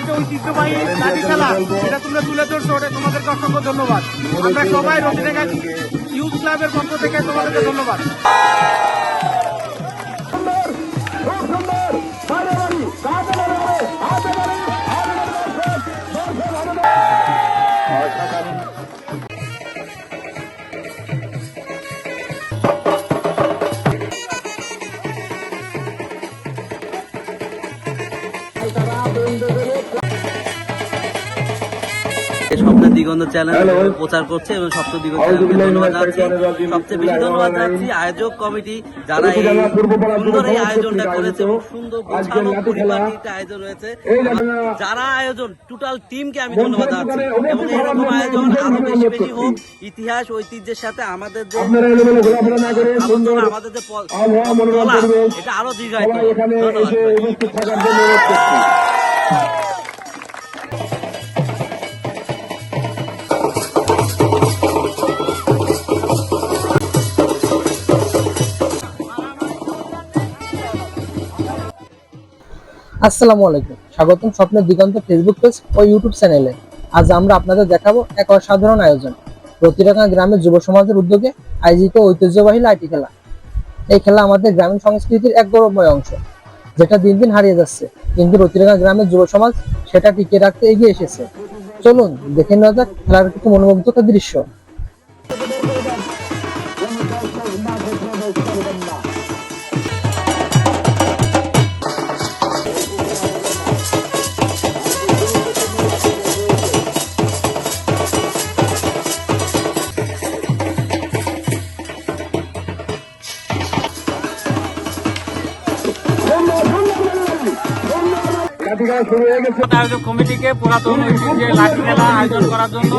শৈলকুপা যে ঐতিহ্যবাহী লাঠি খেলা এটা তোমরা তুলে ধরছো ওটা তোমাদেরকে অসংখ্য ধন্যবাদ আমরা সবাই রবীন্দ্রনাথ ইউথ ক্লাবের পক্ষ থেকে তোমাদেরকে ধন্যবাদ দিগন্ত চ্যানেল প্রচার করছে এবং সপ্ত দিগন্ত চ্যানেলকে ধন্যবাদ জানাচ্ছি। সবচেয়ে বেশি ধন্যবাদ জানাচ্ছি। আয়োজক কমিটি যারা এই সুন্দর এই আয়োজনটা করেছে এবং সুন্দর গোছানো পরিপাটিতে আয়োজন রয়েছে। যারা আয়োজন টোটাল টিমকে আমি ধন্যবাদ জানাচ্ছি। এবং এরকম আয়োজন আরও বেশি বেশি হোক ইতিহাস ঐতিহ্যের সাথে আমাদের যে আমাদের যে এটা আরও দীর্ঘায়িত। ধন্যবাদ। আসসালামু আলাইকুম। স্বাগতম স্বপ্নের দিগন্ত ফেসবুক পেজ ও ইউটিউব চ্যানেলে আজ আমরা আপনাদের দেখাবো এক অসাধারণ আয়োজন। রতিরাঙ্গা গ্রামের যুব সমাজের উদ্যোগে আয়োজিত ঐতিহ্যবাহী লাইটি খেলা। এই খেলা আমাদের গ্রামীণ সংস্কৃতির এক গৌরবময় অংশ, যেটা দিন দিন হারিয়ে যাচ্ছে। কিন্তু রতিরাঙ্গা গ্রামের যুব সমাজ সেটা টিকিয়ে রাখতে এগিয়ে এসেছে। চলুন দেখে নেওয়া যাক খেলার কিছু মনোমুগ্ধকর দৃশ্য। আয়োজক পুরাতন লাঠি আয়োজন করার জন্য।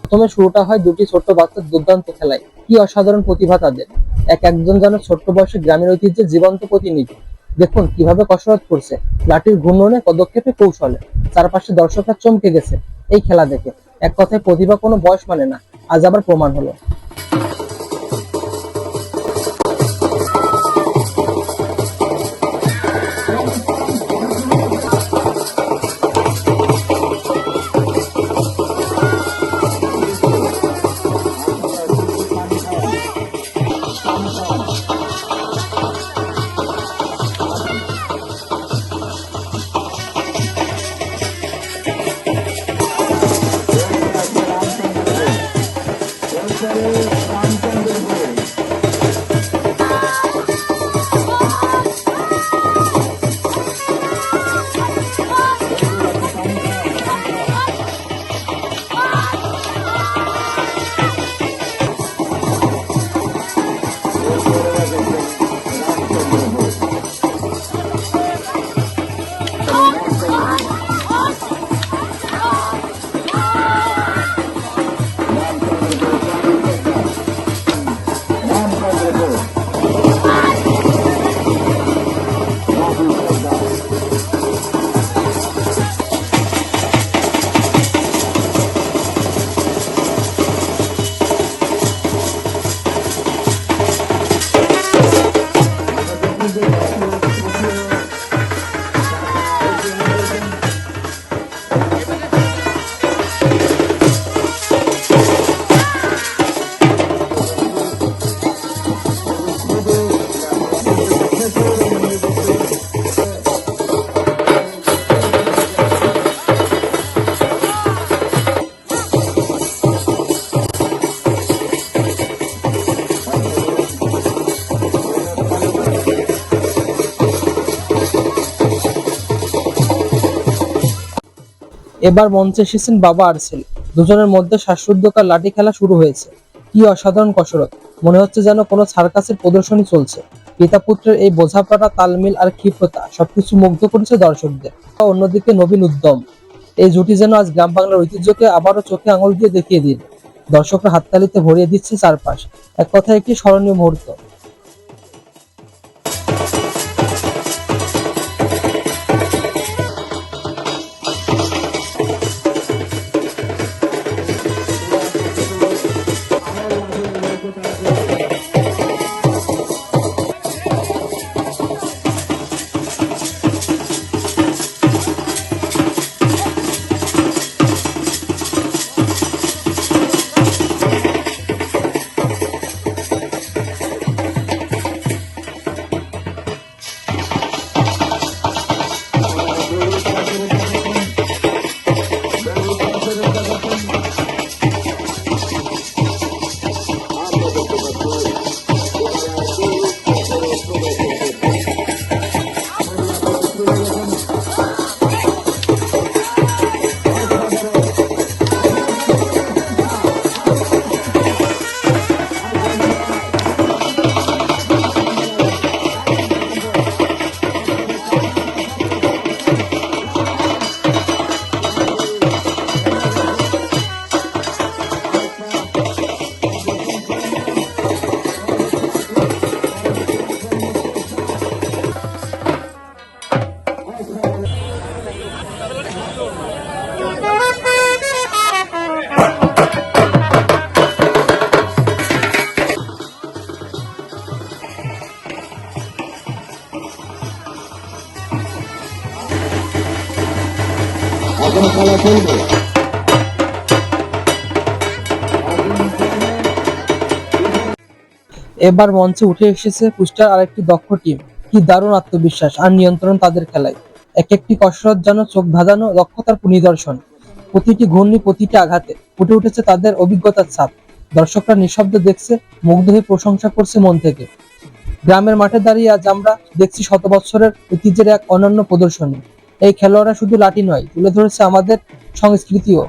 প্রথমে শুরুটা হয় দুটি ছোট্ট বাচ্চার দুর্দান্ত খেলায়। কি অসাধারণ প্রতিভা তাদের। এক একজন যেন ছোট্ট বয়সে গ্রামের ঐতিহ্যের জীবন্ত প্রতিনিধি। দেখুন কীভাবে কসরত করছে। লাঠির ঘূর্ণনে পদক্ষেপে কৌশলে চারপাশে দর্শকরা চমকে গেছে এই খেলা দেখে। এক কথায় প্রতিভা কোনো বয়স মানে না, আজ আবার প্রমাণ হলো। এবার মঞ্চে এসেছেন বাবা আর ছেলে। দুজনের মধ্যে শ্বাসরুদ্ধকার লাঠি খেলা শুরু হয়েছে। কি অসাধারণ কসরত। মনে হচ্ছে যেন কোনো সার্কাসের প্রদর্শনী চলছে। পিতা পুত্রের এই বোঝাপড়া, তালমিল আর ক্ষিপ্রতা সবকিছু মুগ্ধ করেছে দর্শকদের। অন্যদিকে নবীন উদ্যম। এই জুটি যেন আজ গ্রাম বাংলার ঐতিহ্যকে আবারও চোখে আঙুল দিয়ে দেখিয়ে দিল। দর্শকরা হাততালিতে ভরিয়ে দিচ্ছে চারপাশ। এক কথায় একটি স্মরণীয় মুহূর্ত। এবার মঞ্চে উঠে এসেছে কুষ্টার আরেকটি দক্ষ টিম। কি দারুণ আত্মবিশ্বাস আর নিয়ন্ত্রণ তাদের খেলায়। এক একটি কসরত যেন চোখ ধাঁধানো দক্ষতার নিদর্শন প্রতিটি ঘূর্ণি প্রতিটি আঘাতে ফুটে উঠেছে তাদের অভিজ্ঞতার ছাপ। দর্শকরা নিঃশব্দে দেখছে, মুগ্ধ হয়ে প্রশংসা করছে মন থেকে। গ্রামের মাঠে দাঁড়িয়ে আজ আমরা দেখছি শত বৎসরের ঐতিহ্যের এক অনন্য প্রদর্শনী। এই খেলোয়াড়রা শুধু লাঠি নয়, তুলে ধরেছে আমাদের সংস্কৃতিও।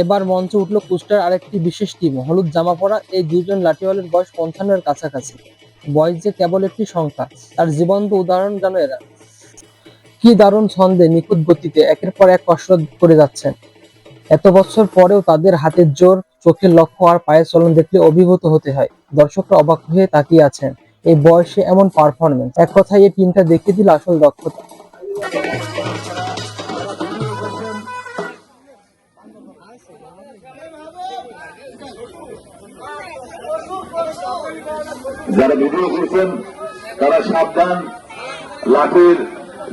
এবার মঞ্চে উঠল কুষ্টার আরেকটি বিশেষ টিম হলুদ জামা পরা এই দুজন লাঠিওয়ালের বয়স পঞ্চান্নের কাছাকাছি। বয়স যে কেবল একটি সংখ্যা, তার জীবন্ত উদাহরণ যেন এরা। কি দারুণ ছন্দে নিখুঁত গতিতে একের পর এক কসরত করে যাচ্ছেন। এত বছর পরেও তাদের হাতের জোর, চোখের লক্ষ্য আর পায়ের চলন দেখলে অভিভূত হতে হয়। দর্শকরা অবাক হয়ে তাকিয়ে আছেন। এই বয়সে এমন পারফরমেন্স এক কথায় এই টিমটা দেখিয়ে দিল আসল দক্ষতা। যারা ভিডিও করছেন, তারা সাবধান লাঠির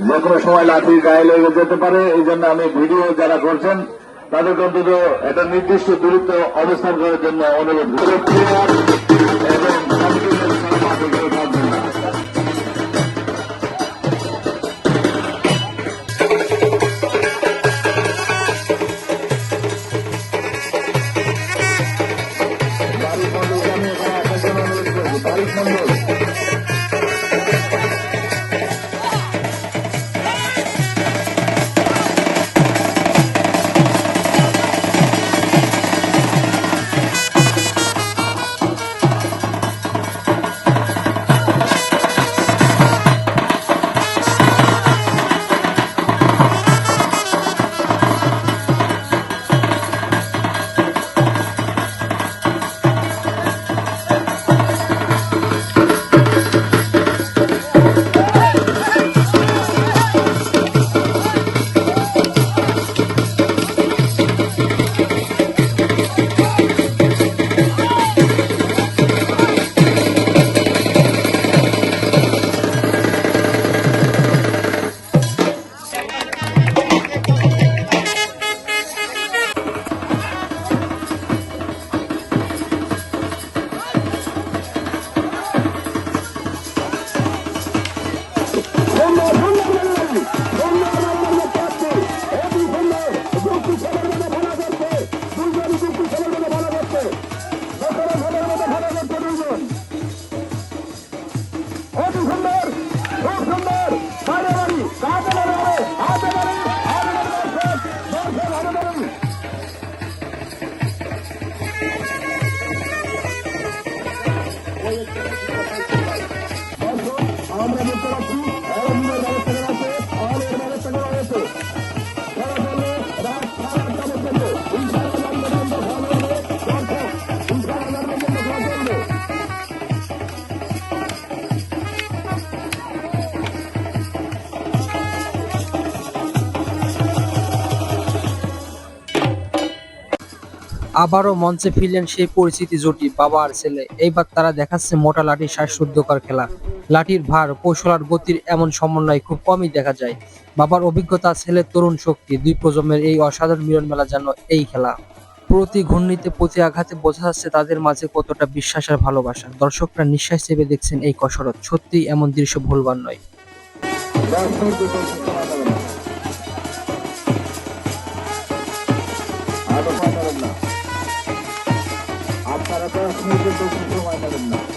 যে কোনো সময় লাঠির গায়ে লেগে যেতে পারে, এই জন্য আমি ভিডিও যারা করছেন তাদের অন্তত একটা নির্দিষ্ট দূরত্ব অবস্থান করার জন্য অনুরোধ করছি। এবং আবারও মঞ্চে ফিরলেন সেই পরিচিতি জুটি বাবা আর ছেলে। এইবার তারা দেখাচ্ছে মোটা লাঠির শ্বাসরুদ্ধকর খেলা। লাঠির ভার, কৌশল আর গতির এমন সমন্বয় খুব কমই দেখা যায়। বাবার অভিজ্ঞতা, ছেলের তরুণ শক্তি, দুই প্রজন্মের এই অসাধারণ মিলন মেলা যেন এই খেলা। প্রতি ঘূর্ণিতে প্রতি আঘাতে বোঝা যাচ্ছে তাদের মাঝে কতটা বিশ্বাস আর ভালোবাসা। দর্শকরা নিঃশ্বাস চেপে দেখছেন এই কসরত। সত্যিই এমন দৃশ্য ভুলবার নয়। আপনারা দশ মিনিটের বেশি সময় নেবেন না মাঠে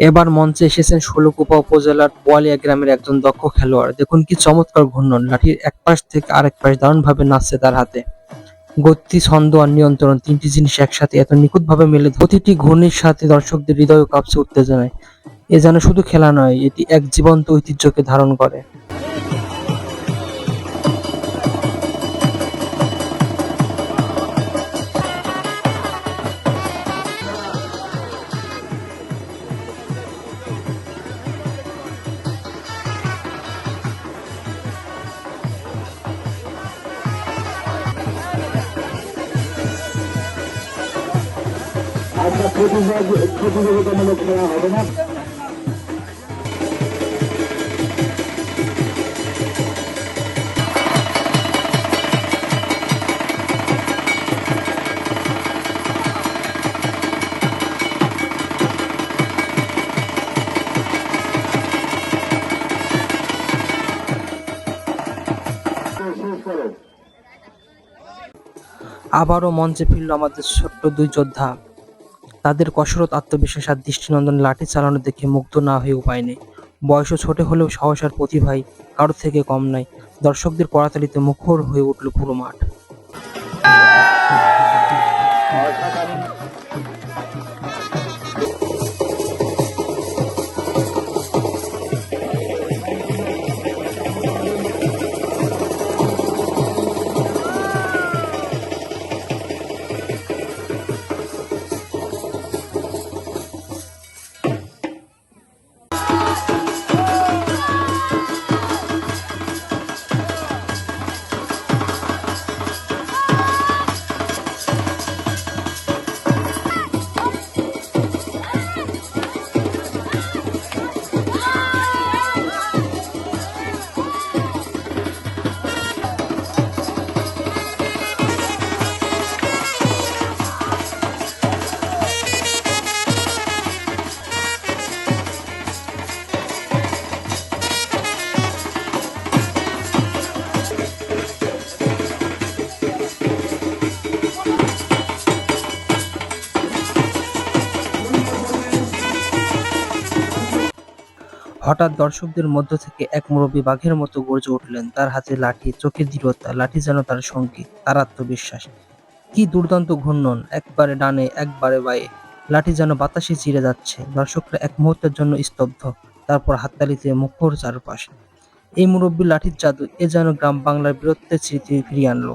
এবার মঞ্চে এসেছেন ষোলকুপা উপজেলার বোয়ালিয়া গ্রামের একজন দক্ষ খেলোয়াড়। দেখুন কি চমৎকার ঘূর্ণন। লাঠির এক পাশ থেকে আরেক পাশ দারুণভাবে নাচছে তার হাতে। গতি, ছন্দ আর নিয়ন্ত্রণ তিনটি জিনিস একসাথে এত নিখুঁতভাবে মেলে। প্রতিটি ঘূর্ণির সাথে দর্শকদের হৃদয় কাঁপছে উত্তেজনায়। এ যেন শুধু খেলা নয়, এটি এক জীবন্ত ঐতিহ্যকে ধারণ করে। প্রতিযোগিতামূলক হবে না আবারও মঞ্চে ফিরল আমাদের ছোট্ট দুই যোদ্ধা। তাদের কসরত, আত্মবিশ্বাস আর দৃষ্টিনন্দন লাঠি চালানো দেখে মুগ্ধ না হয়ে উপায় নেই। বয়সও ছোট হলেও সাহস আর প্রতিভাই কারোর থেকে কম নাই দর্শকদের কড়াতালিতে মুখর হয়ে উঠল পুরো মাঠ। হঠাৎ দর্শকদের মধ্য থেকে এক মুরব্বী বাঘের মতো গর্জে উঠলেন। তার হাতে লাঠি চোখে দৃঢ়তা, লাঠি যেন তার সঙ্গী, তার আত্মবিশ্বাস। কি দুর্দান্ত ঘূর্ণন, একবারে ডানে, একবারে বায়ে। লাঠি যেন বাতাসে চিরে যাচ্ছে। দর্শকরা এক মুহূর্তের জন্য স্তব্ধ, তারপর হাততালিতে মুখর চারপাশ। এই মুরব্বী লাঠির জাদু, এ যেন গ্রাম বাংলার বীরত্বের স্মৃতি ফিরিয়ে আনলো।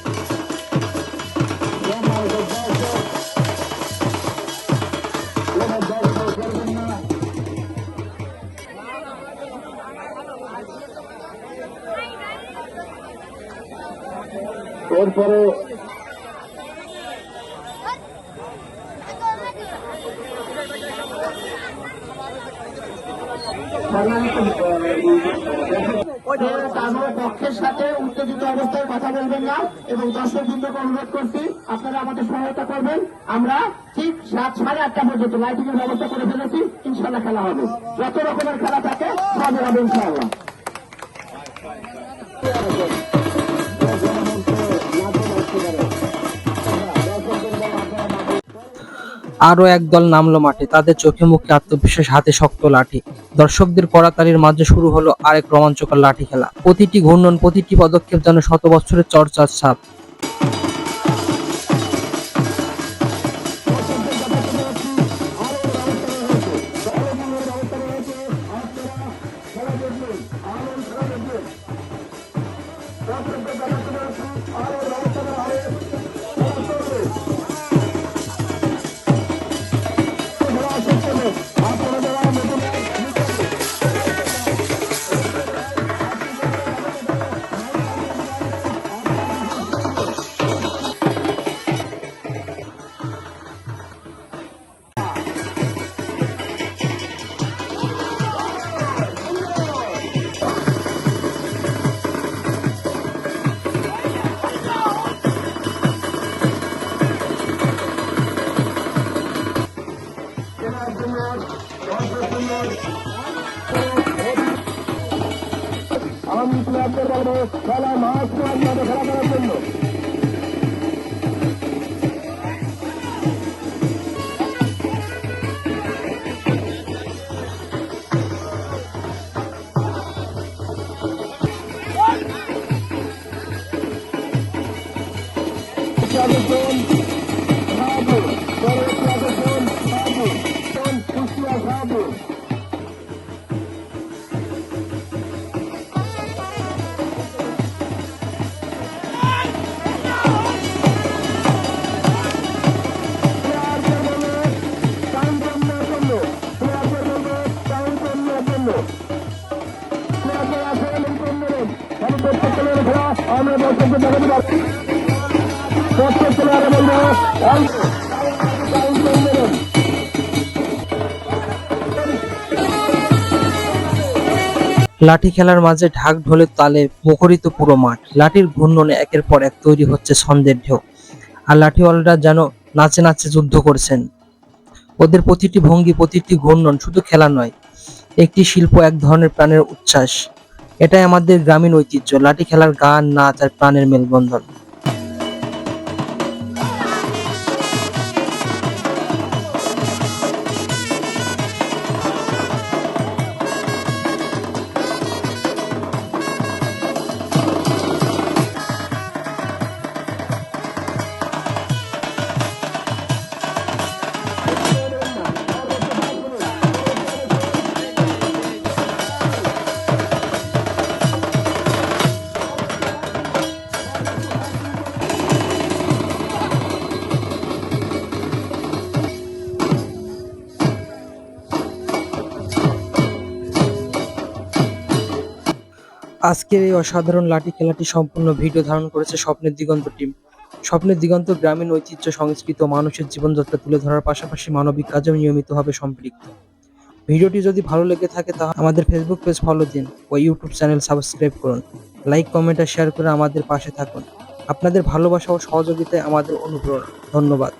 এরপরে পক্ষের সাথে উত্তেজিত অবস্থায় কথা বলবেন না এবং দর্শক বৃন্দকে অনুরোধ করছি, আপনারা আমাদের সহায়তা করবেন। আমরা ঠিক সাত, সাড়ে আটটা পর্যন্ত লাইটিং এর ব্যবস্থা করে ফেলেছি। ইনশাল্লাহ খেলা হবে। যত রকমের খেলা থাকে হবে ইনশাআল্লাহ। আরও একদল নামলো মাঠে। তাদের চোখে মুখে আত্মবিশ্বাস, হাতে শক্ত লাঠি। দর্শকদের কড়াতালির মাঝে শুরু হলো আরেক রোমাঞ্চকর লাঠি খেলা। প্রতিটি ঘূর্ণন, প্রতিটি পদক্ষেপ যেন শত বছরের চর্চার ছাপ। আমরা দর্শকদের দেখাতে পারছি প্রত্যেক প্লেয়ারে বলব অল্প টাইম কম দেবেন লাঠি খেলার মাঝে ঢাক ঢোলের তালে মুখরিত পুরো মাঠ। লাঠির ঘূর্ণনে একের পর এক তৈরি হচ্ছে ছন্দের ঢেউ। আর লাঠিওয়ালরা যেন নাচে নাচে যুদ্ধ করছেন। ওদের প্রতিটি ভঙ্গি, প্রতিটি ঘূর্ণন শুধু খেলা নয়, একটি শিল্প, এক ধরনের প্রাণের উচ্ছ্বাস। এটাই আমাদের গ্রামীণ ঐতিহ্য। লাঠি খেলার গান, নাচ আর প্রাণের মেলবন্ধন। আজকের এই অসাধারণ লাঠি খেলাটি সম্পূর্ণ ভিডিও ধারণ করেছে স্বপ্নের দিগন্ত টিম। স্বপ্নের দিগন্ত গ্রামীণ ঐতিহ্য সংস্কৃত মানুষের জীবনযাত্রা তুলে ধরার পাশাপাশি মানবিক কাজেও নিয়মিতভাবে সম্পৃক্ত। ভিডিওটি যদি ভালো লেগে থাকে তাহলে আমাদের ফেসবুক পেজ ফলো দিন ও ইউটিউব চ্যানেল সাবস্ক্রাইব করুন। লাইক কমেন্ট আর শেয়ার করে আমাদের পাশে থাকুন। আপনাদের ভালোবাসা ও সহযোগিতায় আমাদের অনুপ্রেরণা। ধন্যবাদ।